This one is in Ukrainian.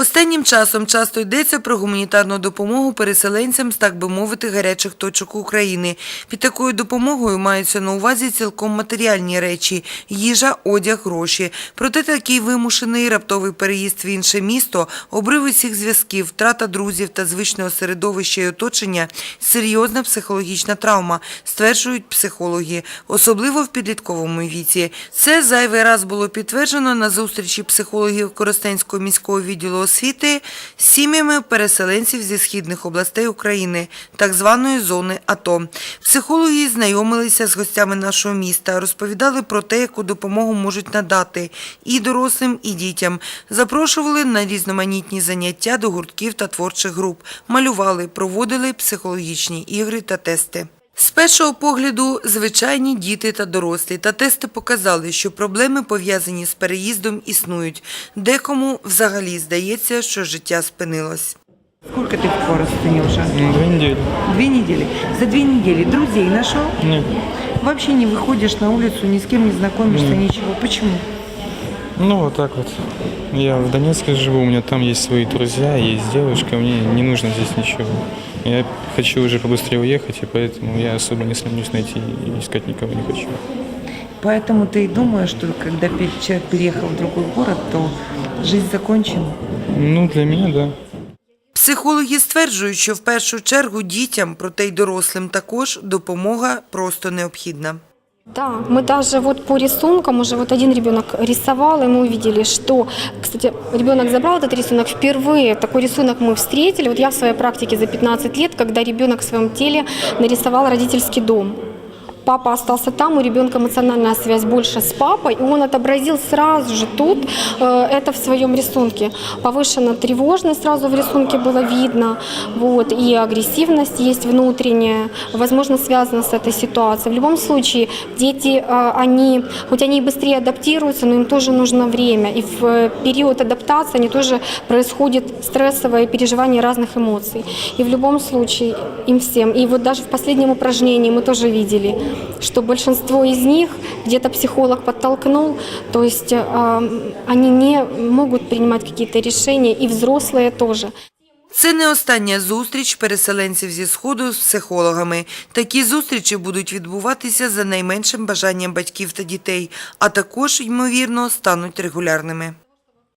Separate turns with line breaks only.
Останнім часом часто йдеться про гуманітарну допомогу переселенцям з, так би мовити, гарячих точок України. Під такою допомогою маються на увазі цілком матеріальні речі – їжа, одяг, гроші. Проте такий вимушений раптовий переїзд в інше місто, обрив усіх зв'язків, втрата друзів та звичного середовища і оточення – серйозна психологічна травма, стверджують психологи, особливо в підлітковому віці. Це зайвий раз було підтверджено на зустрічі психологів Коростенського міського відділу освіти сім'ями переселенців зі східних областей України, так званої зони АТО. Психологи знайомилися з гостями нашого міста, розповідали про те, яку допомогу можуть надати і дорослим, і дітям. Запрошували на різноманітні заняття до гуртків та творчих груп, малювали, проводили психологічні ігри та тести. З першого погляду звичайні діти та дорослі, та тести показали, що проблеми, пов'язані з переїздом, існують. Декому взагалі здається, що життя спинилось.
Сколько ты в Коростене уже?
Две недели.
Две недели. За две недели друзей нашел?
Нет.
Вообще не выходишь на улицу, ни с кем не знакомишься, ничего. Почему?
Ну, вот так вот. Я в Донецке живу, у меня там есть свои друзья, есть девушка, мне не нужно здесь ничего. Я хочу уже побыстрее уехать, и поэтому я особо не стремлюсь найти и искать никого не хочу.
Поэтому ты и думаешь, что когда пе- человек переехал в другой город, то жизнь закончена?
Ну, для меня, да.
Психологи стверджують, що в першу чергу дітям, проте й дорослим також, допомога просто необхідна.
Да, мы даже вот по рисункам уже вот один ребенок рисовал, и мы увидели, что, кстати, ребенок забрал этот рисунок впервые. Такой рисунок мы встретили. Вот я в своей практике за 15 лет, когда ребенок в своем теле нарисовал родительский дом. Папа остался там, у ребенка эмоциональная связь больше с папой, и он отобразил сразу же тут э, это в своем рисунке. Повышенная тревожность сразу в рисунке было видно, вот, и агрессивность есть внутренняя, возможно, связана с этой ситуацией. В любом случае, дети, э, они, хоть они и быстрее адаптируются, но им тоже нужно время, и в э, период адаптации они тоже происходит стрессовое переживание разных эмоций. И в любом случае, им всем, и вот даже в последнем упражнении мы тоже видели, что большинство из них где-то психолог подтолкнул, то есть э, они не могут принимать какие-то решения, и взрослые тоже.
Це не остання зустріч переселенців зі Сходу з психологами. Такі зустрічі будуть відбуватися за найменшим бажанням батьків та дітей, а також, ймовірно, стануть регулярними.